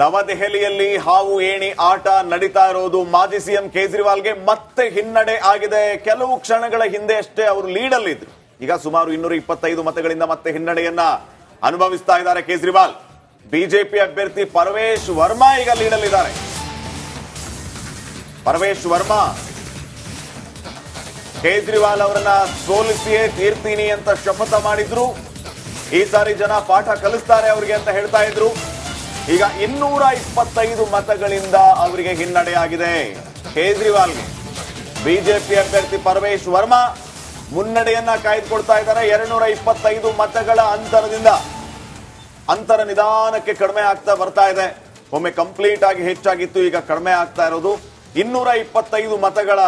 ನವದೆಹಲಿಯಲ್ಲಿ ಹಾವು ಏಣಿ ಆಟ ನಡೀತಾ ಇರೋದು ಮಾಜಿ ಸಿಎಂ ಕೇಜ್ರಿವಾಲ್ಗೆ ಮತ್ತೆ ಹಿನ್ನಡೆ ಆಗಿದೆ. ಕೆಲವು ಕ್ಷಣಗಳ ಹಿಂದೆ ಅಷ್ಟೇ ಅವರು ಲೀಡಲ್ಲಿದ್ರು ಈಗ ಸುಮಾರು ಇನ್ನೂರ ಇಪ್ಪತ್ತೈದು ಮತಗಳಿಂದ ಮತ್ತೆ ಹಿನ್ನಡೆಯನ್ನ ಅನುಭವಿಸ್ತಾ ಇದ್ದಾರೆ ಕೇಜ್ರಿವಾಲ್. ಬಿಜೆಪಿ ಅಭ್ಯರ್ಥಿ ಪರವೇಶ್ ವರ್ಮಾ ಈಗ ಲೀಡಲ್ಲಿದ್ದಾರೆ. ಪರವೇಶ್ ವರ್ಮಾ, ಕೇಜ್ರಿವಾಲ್ ಅವರನ್ನ ಸೋಲಿಸಿಯೇ ತೀರ್ತೀನಿ ಅಂತ ಶಪಥ ಮಾಡಿದ್ರು. ಈ ಸಾರಿ ಜನ ಪಾಠ ಕಲಿಸ್ತಾರೆ ಅವರಿಗೆ ಅಂತ ಹೇಳ್ತಾ ಇದ್ರು. ಈಗ ಇನ್ನೂರ ಇಪ್ಪತ್ತೈದು ಮತಗಳಿಂದ ಅವರಿಗೆ ಹಿನ್ನಡೆಯಾಗಿದೆ. ಕೇಜ್ರಿವಾಲ್ಗೆ ಬಿಜೆಪಿ ಅಭ್ಯರ್ಥಿ ಪರಮೇಶ್ ವರ್ಮಾ ಮುನ್ನಡೆಯನ್ನ ಕಾಯ್ದುಕೊಳ್ತಾ ಇದ್ದಾರೆ. ಎರಡ್ನೂರ ಇಪ್ಪತ್ತೈದು ಮತಗಳ ಅಂತರದಿಂದ ಅಂತರ ನಿಧಾನಕ್ಕೆ ಕಡಿಮೆ ಆಗ್ತಾ ಬರ್ತಾ ಇದೆ. ಒಮ್ಮೆ ಕಂಪ್ಲೀಟ್ ಆಗಿ ಹೆಚ್ಚಾಗಿತ್ತು, ಈಗ ಕಡಿಮೆ ಆಗ್ತಾ ಇರೋದು. ಇನ್ನೂರ ಇಪ್ಪತ್ತೈದು ಮತಗಳ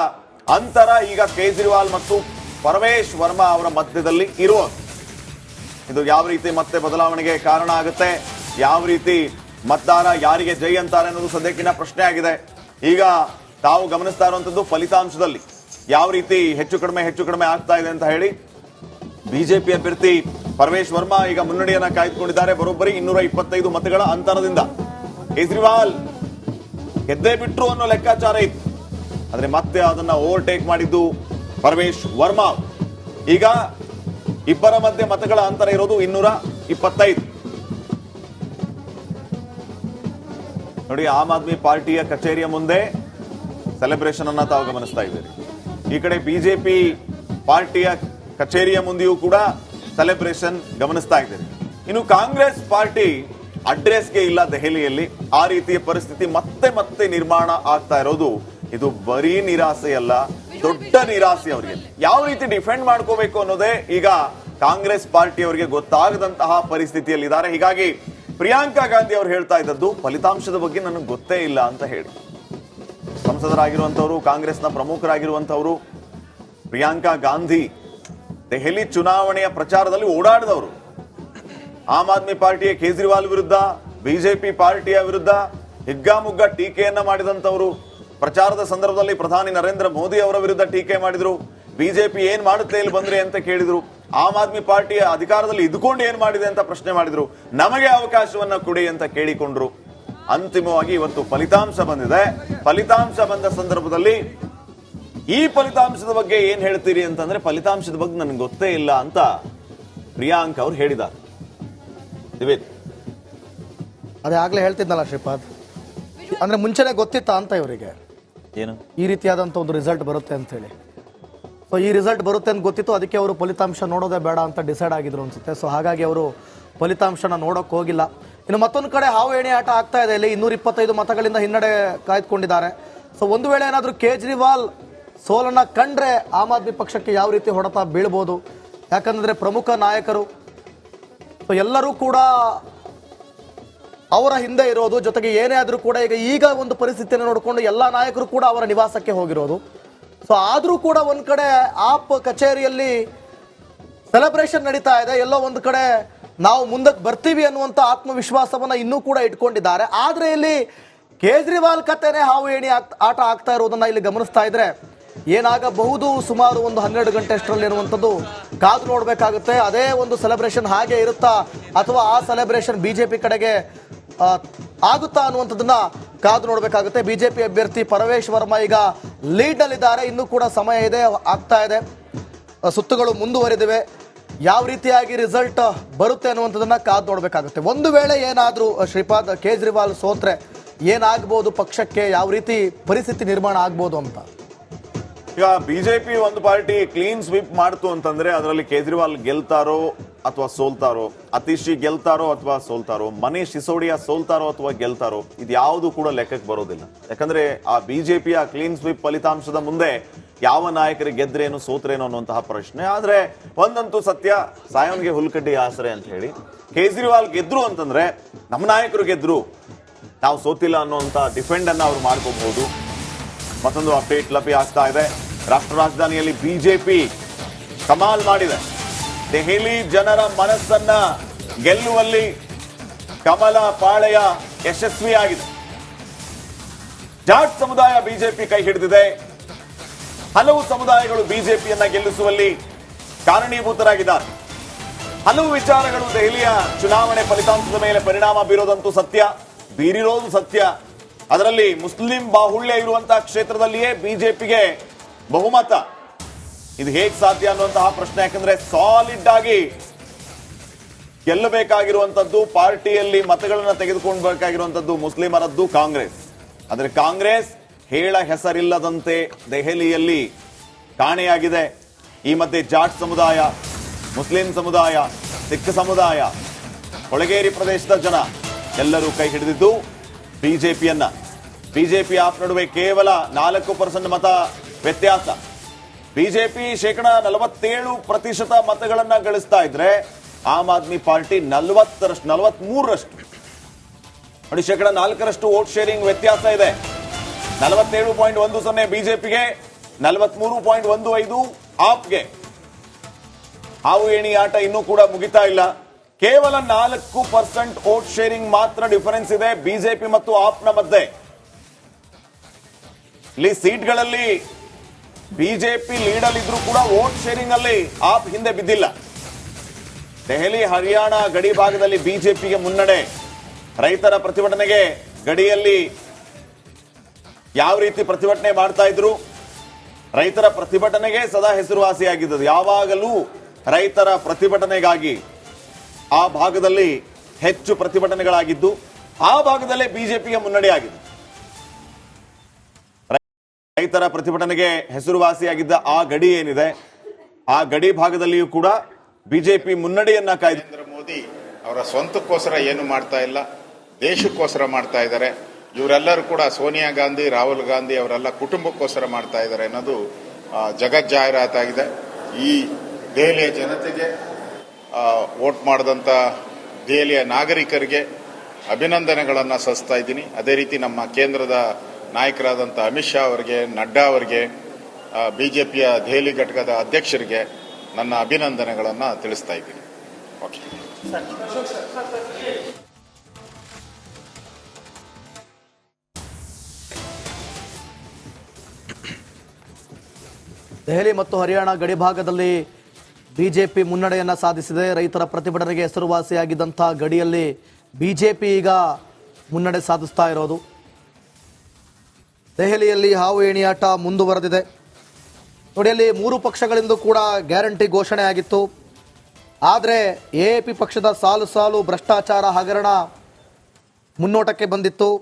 ಅಂತರ ಈಗ ಕೇಜ್ರಿವಾಲ್ ಮತ್ತು ಪರಮೇಶ್ ವರ್ಮಾ ಅವರ ಮಧ್ಯದಲ್ಲಿ ಇರೋದು ಇದು ಯಾವ ರೀತಿ ಮತ್ತೆ ಬದಲಾವಣೆಗೆ ಕಾರಣ ಆಗುತ್ತೆ? ಯಾವ ರೀತಿ ಮತದಾರ ಯಾರಿಗೆ ಜೈ ಅಂತಾರೆ ಅನ್ನೋದು ಸದ್ಯಕ್ಕಿನ ಪ್ರಶ್ನೆ ಆಗಿದೆ. ಈಗ ತಾವು ಗಮನಿಸ್ತಾ ಇರುವಂತದ್ದು ಫಲಿತಾಂಶದಲ್ಲಿ. ಯಾವ ರೀತಿ ಹೆಚ್ಚು ಕಡಿಮೆ ಹೆಚ್ಚು ಕಡಿಮೆ ಆಗ್ತಾ ಇದೆ ಅಂತ ಹೇಳಿ ಬಿಜೆಪಿ ಅಭ್ಯರ್ಥಿ ಪರಮೇಶ್ ವರ್ಮಾ ಈಗ ಮುನ್ನಡೆಯನ್ನ ಕಾಯ್ದುಕೊಂಡಿದ್ದಾರೆ. ಬರೋಬ್ಬರಿ ಇನ್ನೂರ ಇಪ್ಪತ್ತೈದು ಮತಗಳ ಅಂತರದಿಂದ. ಕೇಜ್ರಿವಾಲ್ ಗೆದ್ದೇ ಬಿಟ್ರು ಅನ್ನೋ ಲೆಕ್ಕಾಚಾರ ಇತ್ತು. ಆದ್ರೆ ಮತ್ತೆ ಅದನ್ನ ಓವರ್ಟೇಕ್ ಮಾಡಿದ್ದು ಪರಮೇಶ್ ವರ್ಮಾ. ಈಗ ಇಬ್ಬರ ಮಧ್ಯೆ ಮತಗಳ ಅಂತರ ಇರೋದು ಇನ್ನೂರ ಇಪ್ಪತ್ತೈದು. ನೋಡಿ, ಆಮ್ ಆದ್ಮಿ ಪಾರ್ಟಿಯ ಕಚೇರಿಯ ಮುಂದೆ ಸೆಲೆಬ್ರೇಷನ್ ಅನ್ನ ತಾವು ಗಮನಿಸ್ತಾ ಇದ್ದೀರಿ. ಈ ಕಡೆ ಬಿಜೆಪಿ ಪಾರ್ಟಿಯ ಕಚೇರಿಯ ಮುಂದೆಯೂ ಕೂಡ ಸೆಲೆಬ್ರೇಷನ್ ಗಮನಿಸ್ತಾ ಇದ್ದೀರಿ. ಇನ್ನು ಕಾಂಗ್ರೆಸ್ ಪಾರ್ಟಿ ಅಡ್ರೆಸ್ಗೆ ಇಲ್ಲ ದೆಹಲಿಯಲ್ಲಿ. ಆ ರೀತಿಯ ಪರಿಸ್ಥಿತಿ ಮತ್ತೆ ಮತ್ತೆ ನಿರ್ಮಾಣ ಆಗ್ತಾ ಇರೋದು ಇದು ಬರೀ ನಿರಾಸೆ ಅಲ್ಲ, ದೊಡ್ಡ ನಿರಾಸೆ ಅವರಿಗೆ. ಯಾವ ರೀತಿ ಡಿಫೆಂಡ್ ಮಾಡ್ಕೋಬೇಕು ಅನ್ನೋದೇ ಈಗ ಕಾಂಗ್ರೆಸ್ ಪಾರ್ಟಿಯವರಿಗೆ ಗೊತ್ತಾಗದಂತಹ ಪರಿಸ್ಥಿತಿಯಲ್ಲಿದ್ದಾರೆ. ಹೀಗಾಗಿ ಪ್ರಿಯಾಂಕಾ ಗಾಂಧಿ ಅವರು ಹೇಳ್ತಾ ಇದ್ದದ್ದು, ಫಲಿತಾಂಶದ ಬಗ್ಗೆ ನನಗೆ ಗೊತ್ತೇ ಇಲ್ಲ ಅಂತ ಹೇಳಿ. ಸಂಸದರಾಗಿರುವಂಥವರು, ಕಾಂಗ್ರೆಸ್ನ ಪ್ರಮುಖರಾಗಿರುವಂಥವರು, ಪ್ರಿಯಾಂಕಾ ಗಾಂಧಿ ದೆಹಲಿ ಚುನಾವಣೆಯ ಪ್ರಚಾರದಲ್ಲಿ ಓಡಾಡಿದವರು. ಆಮ್ ಆದ್ಮಿ ಪಾರ್ಟಿಯ ಕೇಜ್ರಿವಾಲ್ ವಿರುದ್ಧ, ಬಿಜೆಪಿ ಪಾರ್ಟಿಯ ವಿರುದ್ಧ ಹಿಗ್ಗಾಮುಗ್ಗ ಟೀಕೆಯನ್ನ ಮಾಡಿದಂತವರು ಪ್ರಚಾರದ ಸಂದರ್ಭದಲ್ಲಿ ಪ್ರಧಾನಿ ನರೇಂದ್ರ ಮೋದಿ ಅವರ ವಿರುದ್ಧ ಟೀಕೆ ಮಾಡಿದ್ರು. ಬಿಜೆಪಿ ಏನ್ ಮಾಡುತ್ತೆ ಇಲ್ಲಿ ಬಂದ್ರೆ ಅಂತ ಕೇಳಿದ್ರು. ಆಮ್ ಆದ್ಮಿ ಪಾರ್ಟಿಯ ಅಧಿಕಾರದಲ್ಲಿ ಇದ್ಕೊಂಡು ಏನ್ ಮಾಡಿದೆ ಅಂತ ಪ್ರಶ್ನೆ ಮಾಡಿದ್ರು. ನಮಗೆ ಅವಕಾಶವನ್ನ ಕೊಡಿ ಅಂತ ಕೇಳಿಕೊಂಡ್ರು. ಅಂತಿಮವಾಗಿ ಇವತ್ತು ಫಲಿತಾಂಶ ಬಂದಿದೆ. ಫಲಿತಾಂಶ ಬಂದ ಸಂದರ್ಭದಲ್ಲಿ ಈ ಫಲಿತಾಂಶದ ಬಗ್ಗೆ ಏನ್ ಹೇಳ್ತೀರಿ ಅಂತಂದ್ರೆ ಫಲಿತಾಂಶದ ಬಗ್ಗೆ ನನಗೆ ಗೊತ್ತೇ ಇಲ್ಲ ಅಂತ ಪ್ರಿಯಾಂಕ್ ಅವ್ರು ಹೇಳಿದ ದಿವೇತ್ ಅದೇ ಆಗ್ಲೇ ಹೇಳ್ತಿದ್ನಲ್ಲ ಶ್ರೀಪಾದ್. ಅಂದ್ರೆ ಮುಂಚೆನೆ ಗೊತ್ತಿತ್ತಾ ಅಂತ ಇವರಿಗೆ? ಏನು? ಈ ರೀತಿಯಾದಂತ ಒಂದು ರಿಸಲ್ಟ್ ಬರುತ್ತೆ ಅಂತ ಹೇಳಿ. ಸೊ ಈ ರಿಸಲ್ಟ್ ಬರುತ್ತೆ ಅಂತ ಗೊತ್ತಿತ್ತು. ಅದಕ್ಕೆ ಅವರು ಫಲಿತಾಂಶ ನೋಡೋದೇ ಬೇಡ ಅಂತ ಡಿಸೈಡ್ ಆಗಿದ್ರು ಅನ್ಸುತ್ತೆ. ಸೊ ಹಾಗಾಗಿ ಅವರು ಫಲಿತಾಂಶನ ನೋಡೋಕೆ ಹೋಗಿಲ್ಲ. ಇನ್ನು ಮತ್ತೊಂದು ಕಡೆ ಹಾವು ಎಣೆ ಆಟ ಆಗ್ತಾ ಇದೆ. ಇಲ್ಲಿ ಇನ್ನೂರ ಇಪ್ಪತ್ತೈದು ಮತಗಳಿಂದ ಹಿನ್ನಡೆ ಕಾಯ್ದುಕೊಂಡಿದ್ದಾರೆ. ಸೊ ಒಂದು ವೇಳೆ ಏನಾದರೂ ಕೇಜ್ರಿವಾಲ್ ಸೋಲನ್ನ ಕಂಡ್ರೆ ಆಮ್ ಆದ್ಮಿ ಪಕ್ಷಕ್ಕೆ ಯಾವ ರೀತಿ ಹೊಡೆತ ಬೀಳ್ಬೋದು? ಯಾಕಂದ್ರೆ ಪ್ರಮುಖ ನಾಯಕರು ಸೊ ಎಲ್ಲರೂ ಕೂಡ ಅವರ ಹಿಂದೆ ಇರೋದು. ಜೊತೆಗೆ ಏನೇ ಆದರೂ ಕೂಡ ಈಗ ಈಗ ಒಂದು ಪರಿಸ್ಥಿತಿಯನ್ನು ನೋಡಿಕೊಂಡು ಎಲ್ಲ ನಾಯಕರು ಕೂಡ ಅವರ ನಿವಾಸಕ್ಕೆ ಹೋಗಿರೋದು. ಸೊ ಆದರೂ ಕೂಡ ಒಂದು ಕಡೆ ಆಪ್ ಕಚೇರಿಯಲ್ಲಿ ಸೆಲೆಬ್ರೇಷನ್ ನಡೀತಾ ಇದೆ. ಎಲ್ಲೋ ಒಂದು ಕಡೆ ನಾವು ಮುಂದಕ್ಕೆ ಬರ್ತೀವಿ ಅನ್ನುವಂಥ ಆತ್ಮವಿಶ್ವಾಸವನ್ನ ಇನ್ನೂ ಕೂಡ ಇಟ್ಕೊಂಡಿದ್ದಾರೆ. ಆದರೆ ಇಲ್ಲಿ ಕೇಜ್ರಿವಾಲ್ ಕತೆನೆ ಹಾವು ಏಣಿ ಆಟ ಆಗ್ತಾ ಇರೋದನ್ನ ಇಲ್ಲಿ ಗಮನಿಸ್ತಾ ಇದ್ರೆ ಏನಾಗಬಹುದು? ಸುಮಾರು ಒಂದು ಹನ್ನೆರಡು ಗಂಟೆ ಅಷ್ಟರಲ್ಲಿ ಅನ್ನುವಂಥದ್ದು ಕಾದು ನೋಡಬೇಕಾಗುತ್ತೆ. ಅದೇ ಒಂದು ಸೆಲೆಬ್ರೇಷನ್ ಹಾಗೆ ಇರುತ್ತಾ? ಅಥವಾ ಆ ಸೆಲೆಬ್ರೇಷನ್ ಬಿಜೆಪಿ ಕಡೆಗೆ ಆಗುತ್ತಾ ಅನ್ನುವಂಥದ್ದನ್ನ ಕಾದು ನೋಡಬೇಕಾಗುತ್ತೆ. ಬಿಜೆಪಿ ಅಭ್ಯರ್ಥಿ ಪರವೇಶ್ ವರ್ಮಾ ಈಗ ಲೀಡ್ನಲ್ಲಿದ್ದಾರೆ. ಇನ್ನೂ ಕೂಡ ಸಮಯ ಇದೆ, ಆಗ್ತಾ ಇದೆ. ಸುತ್ತುಗಳು ಮುಂದುವರೆದಿವೆ. ಯಾವ ರೀತಿಯಾಗಿ ರಿಸಲ್ಟ್ ಬರುತ್ತೆ ಅನ್ನುವಂಥದ್ದನ್ನ ಕಾದು ನೋಡಬೇಕಾಗುತ್ತೆ. ಒಂದು ವೇಳೆ ಏನಾದರೂ ಶ್ರೀಪಾದ್ ಕೇಜ್ರಿವಾಲ್ ಸೋತ್ರೆ ಏನಾಗ್ಬೋದು ಪಕ್ಷಕ್ಕೆ? ಯಾವ ರೀತಿ ಪರಿಸ್ಥಿತಿ ನಿರ್ಮಾಣ ಆಗ್ಬೋದು ಅಂತ? ಈಗ ಬಿಜೆಪಿ ಒಂದು ಪಾರ್ಟಿ ಕ್ಲೀನ್ ಸ್ವೀಪ್ ಮಾಡ್ತು ಅಂತಂದ್ರೆ, ಅದರಲ್ಲಿ ಕೇಜ್ರಿವಾಲ್ ಗೆಲ್ತಾರೋ ಅಥವಾ ಸೋಲ್ತಾರೋ, ಅತಿಶಿ ಗೆಲ್ತಾರೋ ಅಥವಾ ಸೋಲ್ತಾರೋ ಮನೆ ಸಿಸೋಡಿಯಾ ಸೋಲ್ತಾರೋ ಅಥವಾ ಗೆಲ್ತಾರೋ, ಇದು ಯಾವುದು ಕೂಡ ಲೆಕ್ಕಕ್ಕೆ ಬರೋದಿಲ್ಲ. ಯಾಕಂದ್ರೆ ಆ ಬಿಜೆಪಿಯ ಕ್ಲೀನ್ ಸ್ವೀಪ್ ಫಲಿತಾಂಶದ ಮುಂದೆ ಯಾವ ನಾಯಕರು ಗೆದ್ರೇನು, ಸೋತ್ರೇನು ಅನ್ನುವಂತಹ ಪ್ರಶ್ನೆ. ಆದ್ರೆ ಒಂದಂತೂ ಸತ್ಯ ಸಾಯೋನ್ಗೆ ಹುಲ್ಕಡ್ಡಿ ಆಸರೆ ಅಂತ ಹೇಳಿ, ಕೇಜ್ರಿವಾಲ್ ಗೆದ್ರು ಅಂತಂದ್ರೆ ನಮ್ಮ ನಾಯಕರು ಗೆದ್ರು. ನಾವು ಸೋತಿಲ್ಲ ಅನ್ನುವಂತ ಡಿಫೆಂಡ್ ಅನ್ನ ಅವ್ರು ಮಾಡ್ಕೋಬಹುದು ಮತ್ತೊಂದು ಅಪ್ಡೇಟ್ ಲಭ್ಯ ಆಗ್ತಾ ಇದೆ. ರಾಷ್ಟ್ರ ರಾಜಧಾನಿಯಲ್ಲಿ ಬಿಜೆಪಿ ಕಮಾಲ್ ಮಾಡಿದೆ. ದೆಹಲಿ ಜನರ ಮನಸ್ಸನ್ನ ಗೆಲ್ಲುವಲ್ಲಿ ಕಮಲ ಪಾಳೆಯ ಯಶಸ್ವಿಯಾಗಿದೆ. ಜಾಟ್ ಸಮುದಾಯ ಬಿಜೆಪಿ ಕೈ ಹಿಡಿದಿದೆ. ಹಲವು ಸಮುದಾಯಗಳು ಬಿಜೆಪಿಯನ್ನ ಗೆಲ್ಲಿಸುವಲ್ಲಿ ಕಾರಣೀಭೂತರಾಗಿದ್ದಾರೆ. ಹಲವು ವಿಚಾರಗಳು ದೆಹಲಿಯ ಚುನಾವಣೆ ಫಲಿತಾಂಶದ ಮೇಲೆ ಪರಿಣಾಮ ಬೀರೋದಂತೂ ಸತ್ಯ, ಬೀರಿರೋದು ಸತ್ಯ. ಅದರಲ್ಲಿ ಮುಸ್ಲಿಂ ಬಾಹುಳ್ಯ ಇರುವಂತಹ ಕ್ಷೇತ್ರದಲ್ಲಿಯೇ ಬಿಜೆಪಿಗೆ ಬಹುಮತ. ಇದು ಹೇಗೆ ಸಾಧ್ಯ ಅನ್ನುವಂತಹ ಪ್ರಶ್ನೆ, ಯಾಕಂದ್ರೆ ಸಾಲಿಡ್ ಆಗಿ ಗೆಲ್ಲಬೇಕಾಗಿರುವಂತದ್ದು ಪಾರ್ಟಿಯಲ್ಲಿ ಮತಗಳನ್ನು ತೆಗೆದುಕೊಳ್ಬೇಕಾಗಿರುವಂತದ್ದು ಮುಸ್ಲಿಮರದ್ದು ಕಾಂಗ್ರೆಸ್. ಆದರೆ ಕಾಂಗ್ರೆಸ್ ಹೇಳ ಹೆಸರಿಲ್ಲದಂತೆ ದೆಹಲಿಯಲ್ಲಿ ಕಾಣೆಯಾಗಿದೆ. ಈ ಮಧ್ಯೆ ಜಾಟ್ ಸಮುದಾಯ, ಮುಸ್ಲಿಂ ಸಮುದಾಯ, ಸಿಖ್ ಸಮುದಾಯ ಕೊಳಗೇರಿ ಪ್ರದೇಶದ ಜನ ಎಲ್ಲರೂ ಕೈ ಹಿಡಿದಿದ್ದು ಬಿಜೆಪಿಯನ್ನ. ಬಿಜೆಪಿ ಆಪ್ ನಡುವೆ ಕೇವಲ ನಾಲ್ಕು ಪರ್ಸೆಂಟ್ ಮತ ವ್ಯತ್ಯಾಸ. ಬಿಜೆಪಿ ಶೇಕಡ ನಲವತ್ತೇಳು ಪ್ರತಿಶತ ಮತಗಳನ್ನ ಗಳಿಸ್ತಾ ಇದ್ರೆ ಆಮ್ ಆದ್ಮಿ ಪಾರ್ಟಿ ನಲವತ್ತರಷ್ಟು ನಲವತ್ತ್ ಮೂರರಷ್ಟು ನೋಡಿ, ಶೇಕಡ ನಾಲ್ಕರಷ್ಟು ವೋಟ್ ಶೇರಿಂಗ್ ವ್ಯತ್ಯಾಸ ಇದೆ. ನಲವತ್ತೇಳು ಪಾಯಿಂಟ್ ಒಂದು ಸೊನ್ನೆ ಬಿಜೆಪಿಗೆ, ನಲವತ್ಮೂರು ಪಾಯಿಂಟ್ ಒಂದು ಐದು ಆಪ್ಗೆ. ಹಾವು ಏಣಿ ಆಟ ಇನ್ನೂ ಕೂಡ ಮುಗಿತಾ ಇಲ್ಲ. ಕೇವಲ ನಾಲ್ಕು ಪರ್ಸೆಂಟ್ ವೋಟ್ ಶೇರಿಂಗ್ ಮಾತ್ರ ಡಿಫರೆನ್ಸ್ ಇದೆ ಬಿಜೆಪಿ ಮತ್ತು ಆಪ್ನ ಮಧ್ಯೆ. ಇಲ್ಲಿ ಸೀಟ್ಗಳಲ್ಲಿ ಬಿಜೆಪಿ ಲೀಡಲ್ಲಿದ್ರು ಕೂಡ ವೋಟ್ ಶೇರಿಂಗ್ ಅಲ್ಲಿ ಆಪ್ ಹಿಂದೆ ಬಿದ್ದಿಲ್ಲ. ದೆಹಲಿ, ಹರಿಯಾಣ ಗಡಿ ಭಾಗದಲ್ಲಿ ಬಿಜೆಪಿಗೆ ಮುನ್ನಡೆ. ರೈತರ ಪ್ರತಿಭಟನೆಗೆ ಗಡಿಯಲ್ಲಿ ಯಾವ ರೀತಿ ಪ್ರತಿಭಟನೆ ಮಾಡ್ತಾ ಇದ್ರು? ರೈತರ ಪ್ರತಿಭಟನೆಗೆ ಸದಾ ಹೆಸರುವಾಸಿಯಾಗಿದ್ದದು ಯಾವಾಗಲೂ ರೈತರ ಪ್ರತಿಭಟನೆಗಾಗಿ ಆ ಭಾಗದಲ್ಲಿ ಹೆಚ್ಚು ಪ್ರತಿಭಟನೆಗಳಾಗಿದ್ದು, ಆ ಭಾಗದಲ್ಲೇ ಬಿಜೆಪಿಗೆ ಮುನ್ನಡೆ ಆಗಿದೆ ರೈತರ ಪ್ರತಿಭಟನೆಗೆ ಹೆಸರುವಾಸಿಯಾಗಿದ್ದ ಆ ಗಡಿ ಏನಿದೆ, ಆ ಗಡಿ ಭಾಗದಲ್ಲಿಯೂ ಕೂಡ ಬಿಜೆಪಿ ಮುನ್ನಡೆಯನ್ನ ಕಾಯ್ದು ಮೋದಿ ಅವರ ಸ್ವಂತಕ್ಕೋಸ್ಕರ ಏನು ಮಾಡ್ತಾ ಇಲ್ಲ, ದೇಶಕ್ಕೋಸ್ಕರ ಮಾಡ್ತಾ ಇದ್ದಾರೆ. ಇವರೆಲ್ಲರೂ ಕೂಡ ಸೋನಿಯಾ ಗಾಂಧಿ, ರಾಹುಲ್ ಗಾಂಧಿ ಅವರೆಲ್ಲ ಕುಟುಂಬಕ್ಕೋಸ್ಕರ ಮಾಡ್ತಾ ಇದ್ದಾರೆ ಅನ್ನೋದು ಜಗತ್ ಜಾಹೀರಾತಾಗಿದೆ ಈ ದೆಹಲಿಯ ಜನತೆಗೆ ವೋಟ್ ಮಾಡಿದಂಥ ದೆಹಲಿಯ ನಾಗರಿಕರಿಗೆ ಅಭಿನಂದನೆಗಳನ್ನು ಸಲ್ಲಿಸ್ತಾ ಇದ್ದೀನಿ. ಅದೇ ರೀತಿ ನಮ್ಮ ಕೇಂದ್ರದ ನಾಯಕರಾದಂಥ ಅಮಿತ್ ಶಾ ಅವರಿಗೆ, ನಡ್ಡಾ ಅವರಿಗೆ ಬಿಜೆಪಿಯ ದೆಹಲಿ ಘಟಕದ ಅಧ್ಯಕ್ಷರಿಗೆ ನನ್ನ ಅಭಿನಂದನೆಗಳನ್ನು ತಿಳಿಸ್ತಾ ಇದ್ದೀನಿ. ಓಕೆ ದೆಹಲಿ ಮತ್ತು ಹರಿಯಾಣ ಗಡಿ ಭಾಗದಲ್ಲಿ ಬಿಜೆಪಿ ಮುನ್ನಡೆಯನ್ನ ಸಾಧಿಸಿದೆ. ರೈತರ ಪ್ರತಿಭಟನೆಗೆ ಹೆಸರುವಾಸಿಯಾಗಿದ್ದಂಥ ಗಡಿಯಲ್ಲಿ ಬಿಜೆಪಿ ಈಗ ಮುನ್ನಡೆ ಸಾಧಿಸ್ತಾ ಇರೋದು. ದೆಹಲಿಯಲ್ಲಿ ಹಾವು ಏಣಿಯಾಟ ಮುಂದುವರೆದಿದೆ. ನೋಡಿ, ಅಲ್ಲಿ ಮೂರು ಪಕ್ಷಗಳಿಂದ ಕೂಡ ಗ್ಯಾರಂಟಿ ಘೋಷಣೆ ಆಗಿತ್ತು. ಆದರೆ, ಎ ಪಿ ಪಕ್ಷದ ಸಾಲು ಸಾಲು ಭ್ರಷ್ಟಾಚಾರ ಹಗರಣ ಮುನ್ನೋಟಕ್ಕೆ ಬಂದಿತ್ತು.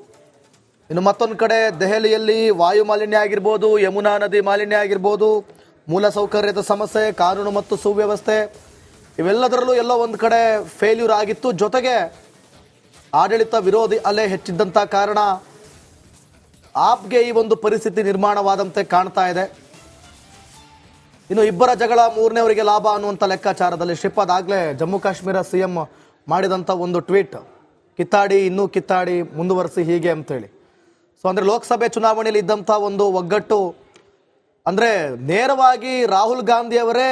ಇನ್ನು ಮತ್ತೊಂದು ಕಡೆ, ದೆಹಲಿಯಲ್ಲಿ ವಾಯು ಮಾಲಿನ್ಯ ಆಗಿರ್ಬೋದು, ಯಮುನಾ ನದಿ ಮಾಲಿನ್ಯ ಆಗಿರ್ಬೋದು ಮೂಲಸೌಕರ್ಯದ ಸಮಸ್ಯೆ, ಕಾನೂನು ಮತ್ತು ಸುವ್ಯವಸ್ಥೆ, ಇವೆಲ್ಲದರಲ್ಲೂ ಎಲ್ಲ ಒಂದು ಕಡೆ ಫೇಲ್ಯೂರ್ ಆಗಿತ್ತು. ಜೊತೆಗೆ ಆಡಳಿತ ವಿರೋಧಿ ಅಲೆ ಹೆಚ್ಚಿದ್ದಂಥ ಕಾರಣ ಆಪ್ಗೆ ಈ ಒಂದು ಪರಿಸ್ಥಿತಿ ನಿರ್ಮಾಣವಾದಂತೆ ಕಾಣ್ತಾ ಇದೆ. ಇನ್ನು ಇಬ್ಬರ ಜಗಳ ಮೂರನೇವರಿಗೆ ಲಾಭ ಅನ್ನುವಂಥ ಲೆಕ್ಕಾಚಾರದಲ್ಲಿ ಶ್ರೀಪಾದ್ ಆಗ್ಲೇ ಜಮ್ಮು ಕಾಶ್ಮೀರ ಸಿ ಎಂ ಮಾಡಿದಂಥ ಒಂದು ಟ್ವೀಟ್. ಕಿತ್ತಾಡಿ, ಇನ್ನೂ ಕಿತ್ತಾಡಿ, ಮುಂದುವರಿಸಿ ಹೀಗೆ ಅಂತೇಳಿ. ಸೊ ಅಂದರೆ ಲೋಕಸಭೆ ಚುನಾವಣೆಯಲ್ಲಿ ಇದ್ದಂಥ ಒಂದು ಒಗ್ಗಟ್ಟು, ಅಂದರೆ ನೇರವಾಗಿ ರಾಹುಲ್ ಗಾಂಧಿ ಅವರೇ